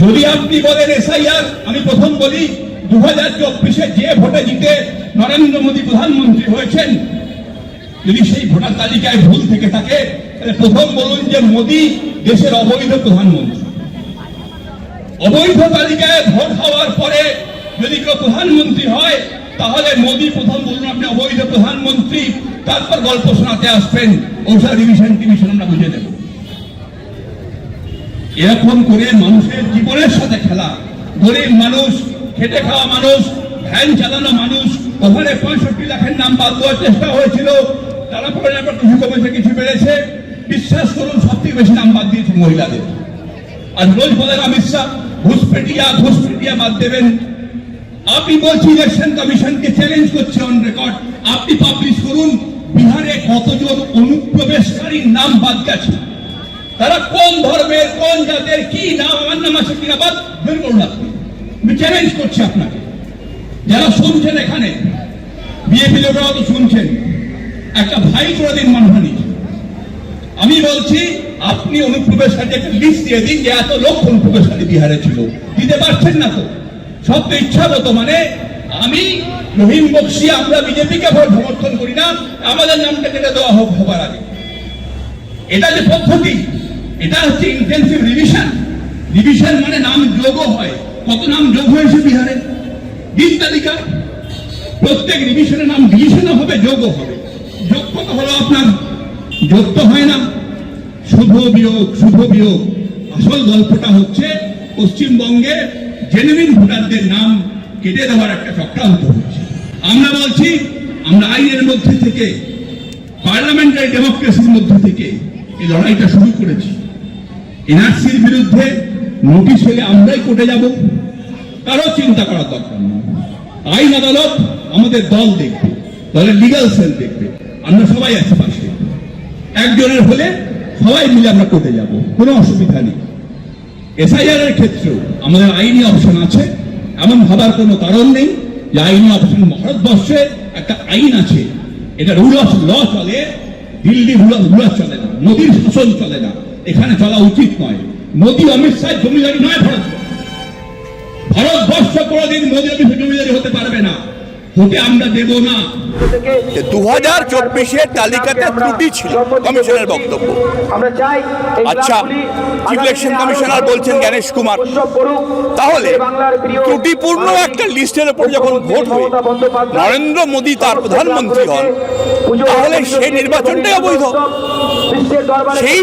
যদি আপনি বলেন এসআইআর, আমি প্রথম বলি দু হাজার চব্বিশে যে ভোটে জিতে নরেন্দ্র মোদী প্রধানমন্ত্রী হয়েছেন, যদি সেই ভোটার তালিকায় ভুল থেকে থাকে, তাহলে প্রথম বলুন যে মোদী দেশের অবৈধ প্রধানমন্ত্রী। অবৈধ তালিকায় ভোট হওয়ার পরে যদি কেউ প্রধানমন্ত্রী হয়, তাহলে মোদী প্রথম বলুন আপনি অবৈধ প্রধানমন্ত্রী, তারপর গল্প শোনাতে আসবেন ওষা রিভিশন টিভিশন আমরা বুঝে দেব। এরকম করে মানুষের জীবনের সাথে খেলা। গরিব মানুষ, খেটে খাওয়া মানুষ, ভ্যান চালানো মানুষ, ওখানে পঁয়ষট্টি লাখের নাম বাদ দেওয়ার চেষ্টা হয়েছিল। তারা পরে আবার কিছু কমেছে কিছু বেড়েছে বিশ্বাস করুন সব থেকে বেশি নাম বাদ দিয়েছে মহিলাদের। আর রোজ বলেন অমিত শাহ ঘুষপেটিয়া ঘুষপেটিয়া বাদ দেবেন। আপনি বলছি, ইলেকশন কমিশনকে চ্যালেঞ্জ করছে অন রেকর্ড আপনি পাবলিশ করুন, বিহারে কতজন অনুপ্রবেশকারীর নাম বাদ গেছে? তারা কোন ধর্মের, কোন জাতের, কি নাম আমার নাম আছে কিনা বাদ বের করুন আপনি আমি চ্যালেঞ্জ করছি আপনাকে। যারা শুনছেন এখানে বিএপি লোকেরাও তো শুনছেন। একটা ভাই করে দিন মানহানি আমি বলছি, আপনি অনুপ্রবেশকারী একটা লিস্ট দিয়ে দিন যে এত লোক অনুপ্রবেশকারী বিহারে ছিল। দিতে পারছেন না তো। সব তো ইচ্ছা ইচ্ছাগত মানে আমি রহিম বক্সি, আমরা বিজেপিকে ভোট সমর্থন করি না। আমাদের নামটা কেটে দেওয়া হোক হবার আগে। এটা যে পদ্ধতি এটা হচ্ছে ইন্টেন্সিভ রিভিশন রিভিশন মানে নাম যোগও হয়। কত নাম যোগ হয়েছে বিহারে? দিন তালিকা। প্রত্যেক রিভিশনের নাম ডিভিশনও হবে, যোগও হবে। যোগ কত হলো আপনার? যোগ তো হয় না। শুভ বিয়োগ শুভ বিয়োগ। আসল গল্পটা হচ্ছে পশ্চিমবঙ্গে জেনুইন ভোটারদের নাম কেটে দেওয়ার একটা চক্রান্ত হচ্ছে আমরা বলছি, আমরা আইনের মধ্যে থেকে পার্লামেন্টারি ডেমোক্রেসির মধ্যে থেকে এই লড়াইটা শুরু করেছি। এনআরসির বিরুদ্ধে নোটিশ হলে আমরাই কোর্টে যাব। কারও চিন্তা করার দরকার নেই। আইন আদালত আমাদের দল দেখবে দলের লিগাল সেল দেখবে। আমরা সবাই আছি পাশে। একজনের হলে সবাই মিলে আমরা কোর্টে যাব, কোনো অসুবিধা নেই। এসআইআর এর ক্ষেত্রেও আমাদের আইনি অপশন আছে। এমন ভাবার কোনো কারণ নেই যে আইনি অপশন ভারতবর্ষে একটা আইন আছে। এটা রুল অফ ল চলে, দিল্লি রুল অফ চলে না, নদীর শাসন চলে না। এখানে চলা উচিত নয়। মোদী, অমিত শাহ, জমিদারি নয় ভারতবর্ষ ভারতবর্ষ কোনোদিন মোদী অমিত জমিদারি হতে পারবে না। দু হাজার ছিল বক্তব্য। আচ্ছা কমিশনার বলছেন কুমার। তাহলে ত্রুটিপূর্ণ একটা লিস্টের উপর নরেন্দ্র মোদী তার প্রধানমন্ত্রী হন, তাহলে সেই নির্বাচনটাই অবৈধ। সেই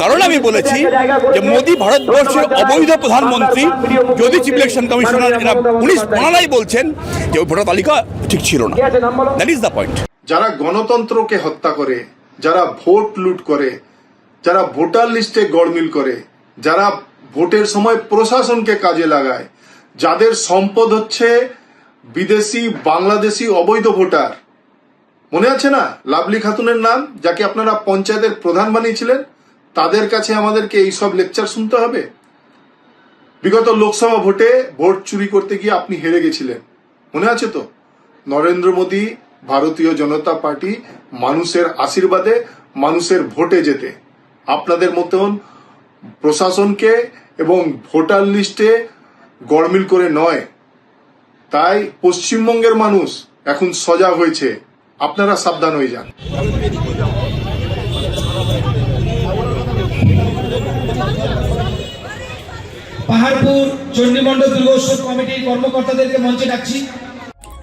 কারণে আমি বলেছি যে মোদী ভারতবর্ষের অবৈধ প্রধানমন্ত্রী, যদি চিফ ইলেকশন কমিশনার এরা পুলিশ বলছেন, যে ভোটার তালিকা ঠিক ছিল না। দ্যাট ইজ দ্য পয়েন্ট যারা গণতন্ত্রকে হত্যা করে, যারা ভোট লুট করে, যারা ভোটার লিস্টে গড়মিল করে, যারা ভোটের সময় প্রশাসনকে কাজে লাগায়, যাদের সম্পদ হচ্ছে বিদেশি, বাংলাদেশি অবৈধ ভোটার। মনে আছে না? লাভলি খাতুনের নাম, যাকে আপনারা পঞ্চায়েতের প্রধান বানিয়েছিলেন, তাদের কাছে আমাদেরকে এই সব লেকচার শুনতে হবে? বিগত লোকসভা ভোটে ভোট চুরি করতে গিয়ে আপনি হেরে গেছিলেন। মনে আছে তো? নরেন্দ্র মোদী ভারতীয় জনতা পার্টি মানুষের আশীর্বাদে, মানুষের ভোটে যেতে আপনাদের মতন প্রশাসনকে এবং ভোটার লিস্টে গড়মিল করে নয়। তাই পশ্চিমবঙ্গের মানুষ এখন সজাগ হয়েছে। আপনারা সাবধান হয়ে যান। পাহাড়পুর চণ্ডীমণ্ডল দুর্গোৎসব কমিটির কর্মকর্তাদেরকে মঞ্চে ডাকছি।